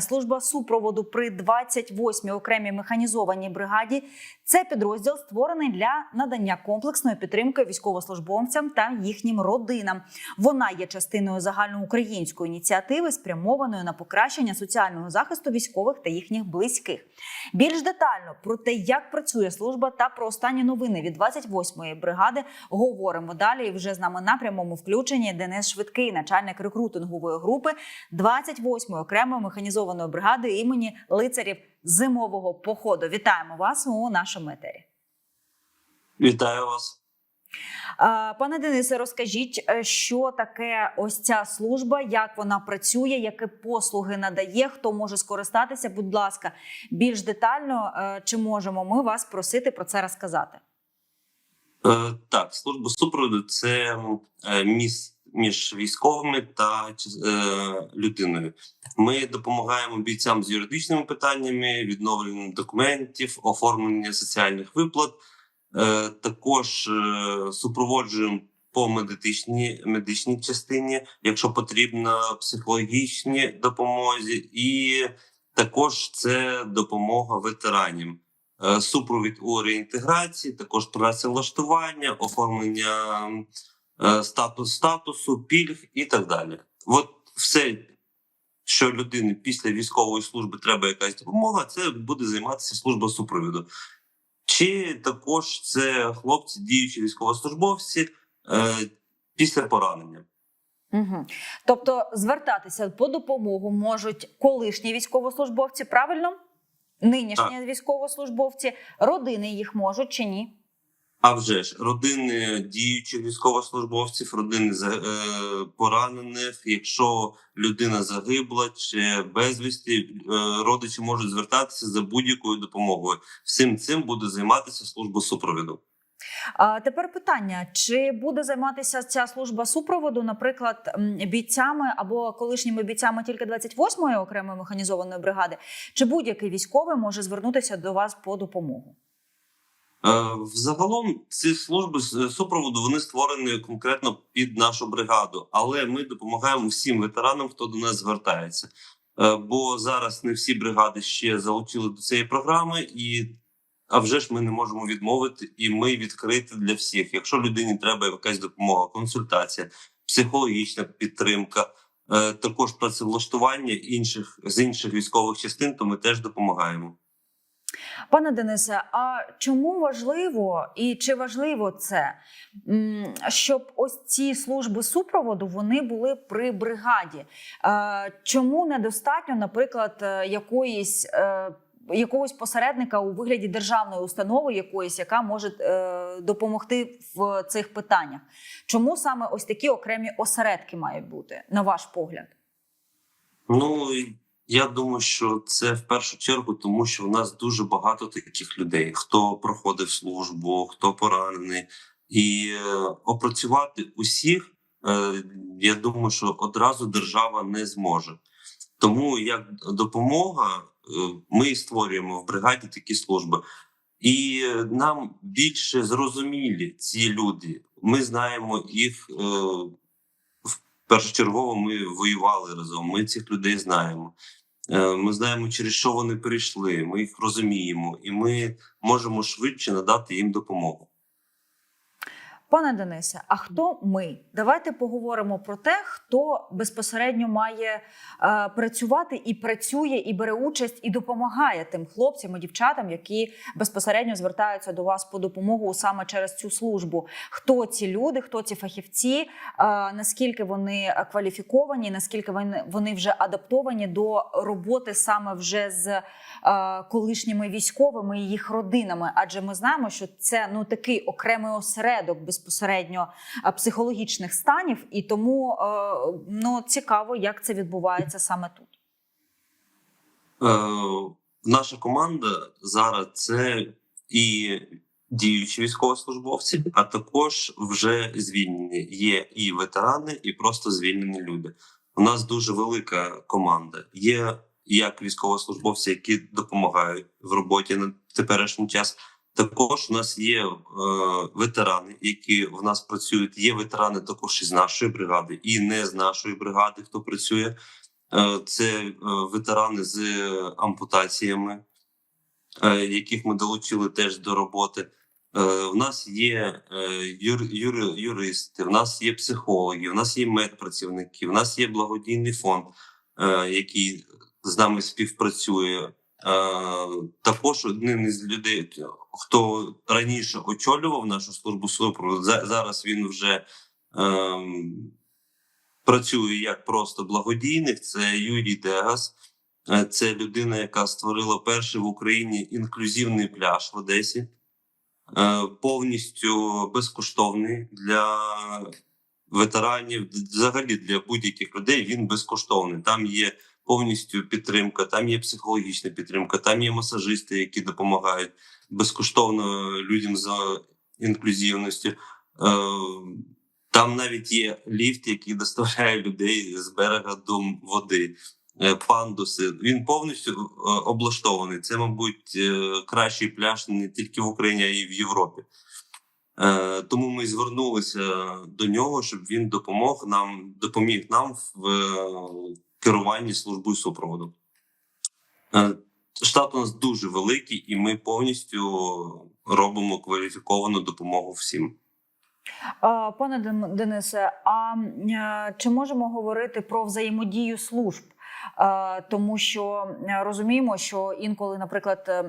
Служба супроводу при 28-й окремій механізованій бригаді. Це підрозділ створений для надання комплексної підтримки військовослужбовцям та їхнім родинам. Вона є частиною загальноукраїнської ініціативи, спрямованої на покращення соціального захисту військових та їхніх близьких. Більш детально про те, як працює служба та про останні новини від 28-ї бригади, говоримо далі. І вже з нами на прямому включенні Денис Швидкий, начальник рекрутингової групи 28-ї окремої механізованої бригади імені лицарів зимового походу. Вітаємо вас у нашому етері. Вітаю вас. Пане Денисе, розкажіть, е, що таке ось ця служба, як вона працює, які послуги надає, хто може скористатися? Будь ласка, більш детально е, чи можемо ми вас просити про це розказати? Е, так, служба супроводу це е, міст між військовими та е, людиною. Ми допомагаємо бійцям з юридичними питаннями, відновленням документів, оформлення соціальних виплат. Е, також е, супроводжуємо по медичній медичній частині, якщо потрібно, психологічній допомозі, і також це допомога ветеранам. Е, Супровід у реінтеграції, також працевлаштування, оформлення статус статусу, пільг і так далі. От все, що людині після військової служби треба якась допомога, це буде займатися служба супровіду. Чи також це хлопці, діючі військовослужбовці е, після поранення. Угу. Тобто звертатися по допомогу можуть колишні військовослужбовці, правильно? Нинішні військовослужбовці, родини їх можуть чи ні? А вже ж родини діючих військовослужбовців, родини е, поранених. Якщо людина загибла чи безвісті, е, родичі можуть звертатися за будь-якою допомогою. Всім цим буде займатися служба супровіду. А тепер питання: чи буде займатися ця служба супроводу, наприклад, бійцями або колишніми бійцями тільки 28-ї окремої механізованої бригади, чи будь-який військовий може звернутися до вас по допомогу? Е, Взагалом ці служби з- супроводу вони створені конкретно під нашу бригаду, але ми допомагаємо всім ветеранам, хто до нас звертається. Е, Бо зараз не всі бригади ще залучили до цієї програми, і а вже ж ми не можемо відмовити, і ми відкриті для всіх. Якщо людині треба якась допомога, консультація, психологічна підтримка, е, також працевлаштування інших з інших військових частин, то ми теж допомагаємо. Пане Денисе, а чому важливо і чи важливо це, щоб ось ці служби супроводу вони були при бригаді? Е, Чому недостатньо, наприклад, е, якоїсь е, якогось посередника у вигляді державної установи, якоїсь, яка може допомогти в цих питаннях? Чому саме ось такі окремі осередки мають бути, на ваш погляд? Ну я думаю, що це в першу чергу, тому що в нас дуже багато таких людей, хто проходив службу, хто поранений, і е, опрацювати усіх, е, я думаю, що одразу держава не зможе. Тому як допомога, е, ми створюємо в бригаді такі служби. І нам більше зрозумілі ці люди. Ми знаємо їх першочергово ми воювали разом. Ми цих людей знаємо. Е, Ми знаємо, через що вони прийшли. Ми їх розуміємо, і ми можемо швидше надати їм допомогу. Пане Денисе, а хто ми? Давайте поговоримо про те, хто безпосередньо має е, працювати і працює, і бере участь, і допомагає тим хлопцям і дівчатам, які безпосередньо звертаються до вас по допомогу саме через цю службу. Хто ці люди, хто ці фахівці, е, наскільки вони кваліфіковані, наскільки вони, вони вже адаптовані до роботи саме вже з е, колишніми військовими і їх родинами? Адже ми знаємо, що це ну такий окремий осередок безпосередньо е, психологічних станів, і тому е, ну цікаво, як це відбувається саме тут. Е, Наша команда зараз це і діючі військовослужбовці, а також вже звільнені. Є і ветерани, і просто звільнені люди. У нас дуже велика команда. Є як військовослужбовці, які допомагають в роботі на теперішній час. Також у нас є е, ветерани, які в нас працюють. Є ветерани також із нашої бригади, і не з нашої бригади, хто працює. Е, Це е, ветерани з ампутаціями, е, яких ми долучили теж до роботи. Е, В нас є е, юр, юр, юристи, в нас є психологи, в нас є медпрацівники, в нас є благодійний фонд, е, який з нами співпрацює. Е, Також один із людей, хто раніше очолював нашу службу супроводу, за- зараз він вже ем, працює як просто благодійник. Це Юрій Дегас. Е, Це людина, яка створила перший в Україні інклюзивний пляж в Одесі, Е, повністю безкоштовний для ветеранів, взагалі для будь-яких людей. Він безкоштовний. Там є повністю підтримка, там є психологічна підтримка, там є масажисти, які допомагають безкоштовно людям з інклюзивністю. Е, Там навіть є ліфт, який доставляє людей з берега до води. Е, Пандуси він повністю е, облаштований. Це, мабуть, кращий пляж не тільки в Україні, а й в Європі. Тому ми звернулися до нього, щоб він допомог нам, допоміг нам в керуванні службою супроводу. Е, Штат у нас дуже великий, і ми повністю робимо кваліфіковану допомогу всім. Пане Денисе, а чи можемо говорити про взаємодію служб? Е, Тому що розуміємо, що інколи, наприклад, е,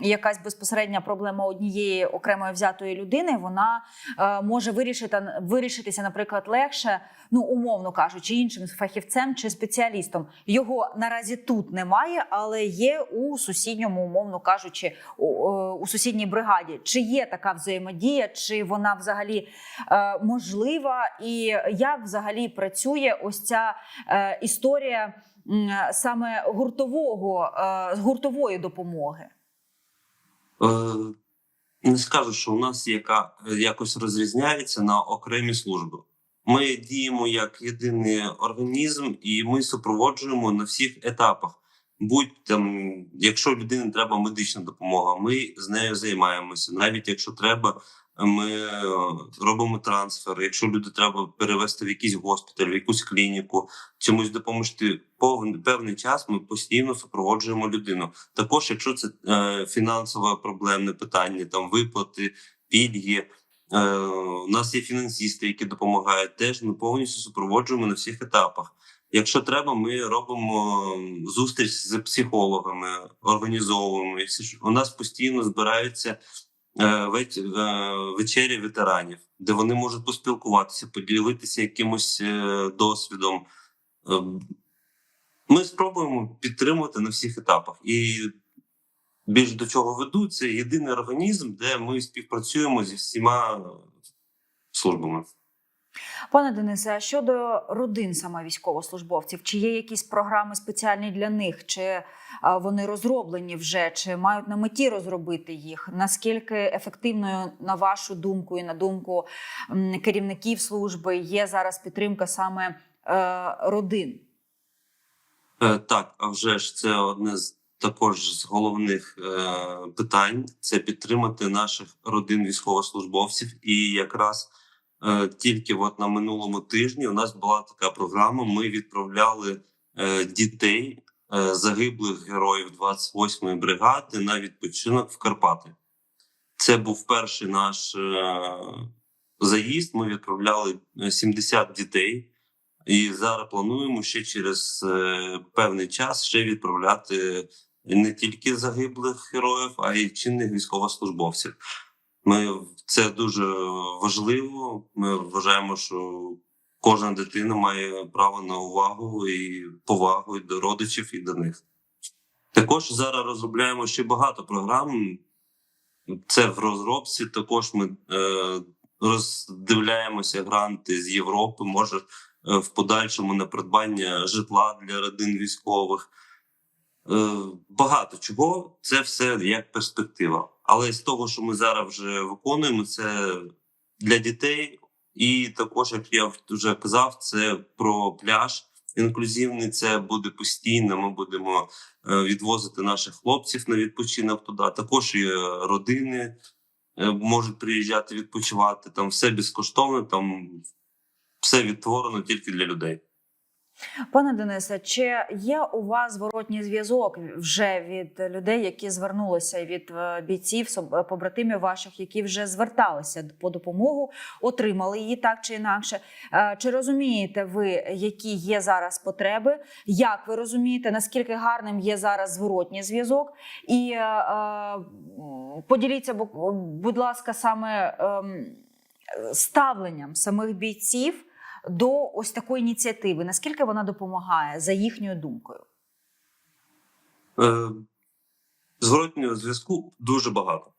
якась безпосередня проблема однієї окремої взятої людини, вона е, може вирішити, вирішитися, наприклад, легше, ну умовно кажучи, іншим фахівцем чи спеціалістом. Його наразі тут немає, але є у сусідньому, умовно кажучи, у, сусідній бригаді. Чи є така взаємодія, чи вона взагалі можлива, і як взагалі працює ось ця історія саме гуртового е, гуртової допомоги? Е, Не скажу, що у нас яка якось розрізняється на окремі служби. Ми діємо як єдиний організм, і ми супроводжуємо на всіх етапах. Будь там, якщо людині треба медична допомога, ми з нею займаємося. Навіть якщо треба, ми е, робимо трансфер. Якщо люди треба перевести в якийсь госпіталь, в якусь клініку, чомусь допомогти певний час, ми постійно супроводжуємо людину. Також, якщо це е, фінансове проблемне питання, там виплати, пільги. Е, у нас є фінансисти, які допомагають. Теж ми повністю супроводжуємо на всіх етапах. Якщо треба, ми робимо зустріч з психологами, організовуємо. У нас постійно збираються вечері ветеранів, де вони можуть поспілкуватися, поділитися якимось е, досвідом. Е, Ми спробуємо підтримувати на всіх етапах. І більш до чого веду, це єдиний організм, де ми співпрацюємо зі всіма службами. Пане Денисе, а щодо родин саме військовослужбовців, чи є якісь програми спеціальні для них, чи вони розроблені вже, чи мають на меті розробити їх? Наскільки ефективною, на вашу думку і на думку керівників служби, є зараз підтримка саме е, родин? Е, Так, а вже ж це одне з також з головних е, питань: це підтримати наших родин військовослужбовців. І якраз е, тільки от на минулому тижні у нас була така програма. Ми відправляли е, дітей е, загиблих героїв 28-ї бригади на відпочинок в Карпати. Це був перший наш е, заїзд. Ми відправляли е, 70 дітей. І зараз плануємо ще через е, певний час ще відправляти не тільки загиблих героїв, а й чинних військовослужбовців. Ми це дуже важливо. Ми вважаємо, що кожна дитина має право на увагу і повагу і до родичів, і до них. Також зараз розробляємо ще багато програм. Це в розробці. Також ми е, роздивляємося гранти з Європи. Може е, в подальшому на придбання житла для родин військових. Е, Багато чого це все як перспектива. Але з того, що ми зараз вже виконуємо, це для дітей, і також, як я вже казав, це про пляж інклюзивний. Це буде постійно. Ми будемо е, відвозити наших хлопців на відпочинок туди. Також і родини е, можуть приїжджати відпочивати. Там все безкоштовно, там все відтворено тільки для людей. Пане Денисе, чи є у вас зворотній зв'язок вже від людей, які звернулися від е, бійців, е, побратимів ваших, які вже зверталися по допомогу, отримали її так чи інакше? Е, Чи розумієте ви, які є зараз потреби? Як ви розумієте, наскільки гарним є зараз зворотній зв'язок? І е, е, поділіться, бу- будь ласка, саме ем, ставленням самих бійців до ось такої ініціативи? Наскільки вона допомагає за їхньою думкою? Е, Зворотнього зв'язку дуже багато.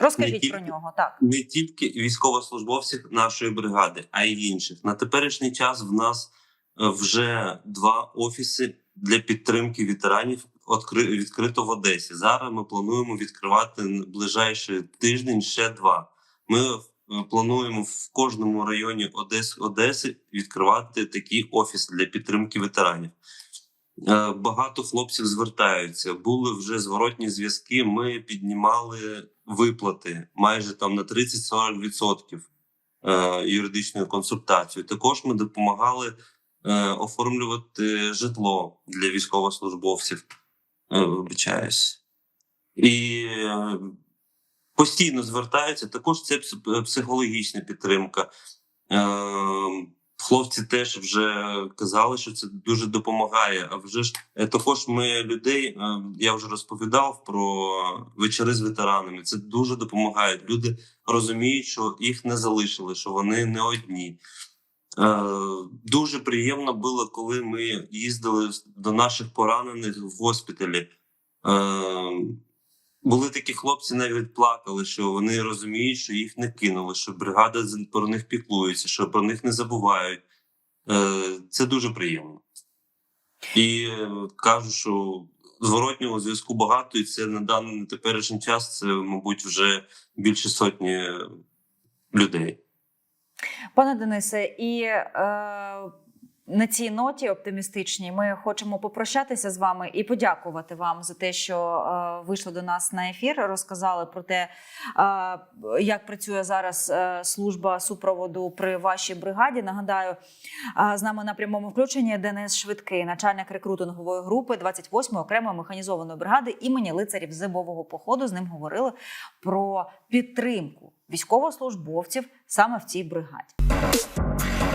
Розкажіть тільки- про нього. Так не тільки військовослужбовців нашої бригади, а й інших. На теперішній час в нас е, вже два офіси для підтримки ветеранів відкрито в Одесі. Зараз ми плануємо відкривати ближайший тиждень ще два. Ми плануємо в кожному районі Одес, Одеси відкривати такий офіс для підтримки ветеранів. Е, Багато хлопців звертаються. Були вже зворотні зв'язки. Ми піднімали виплати майже там на 30-40% е, юридичною консультацією. Також ми допомагали е, оформлювати житло для військовослужбовців. Е, Вибачаюсь. І е, постійно звертаються. Також це психологічна підтримка. Е, Хлопці теж вже казали, що це дуже допомагає. А вже ж е, також ми людей. е, Я вже розповідав про вечори з ветеранами. Це дуже допомагає. Люди розуміють, що їх не залишили, що вони не одні. Е, Дуже приємно було, коли ми їздили до наших поранених в госпіталі. Були такі хлопці, навіть плакали, що вони розуміють, що їх не кинули, що бригада про них піклується, що про них не забувають. Е, Це дуже приємно. І е, кажу, що зворотнього зв'язку багато, і це на даний на теперішній час це, мабуть, вже більше сотні людей. Пане Денисе, і е, на цій ноті оптимістичній ми хочемо попрощатися з вами і подякувати вам за те, що е, вийшли до нас на ефір, розказали про те, е, як працює зараз е, служба супроводу при вашій бригаді. Нагадаю, з нами на прямому включенні Денис Швидкий, начальник рекрутингової групи 28-ї окремої механізованої бригади імені лицарів зимового походу. З ним говорили про підтримку військовослужбовців саме в цій бригаді.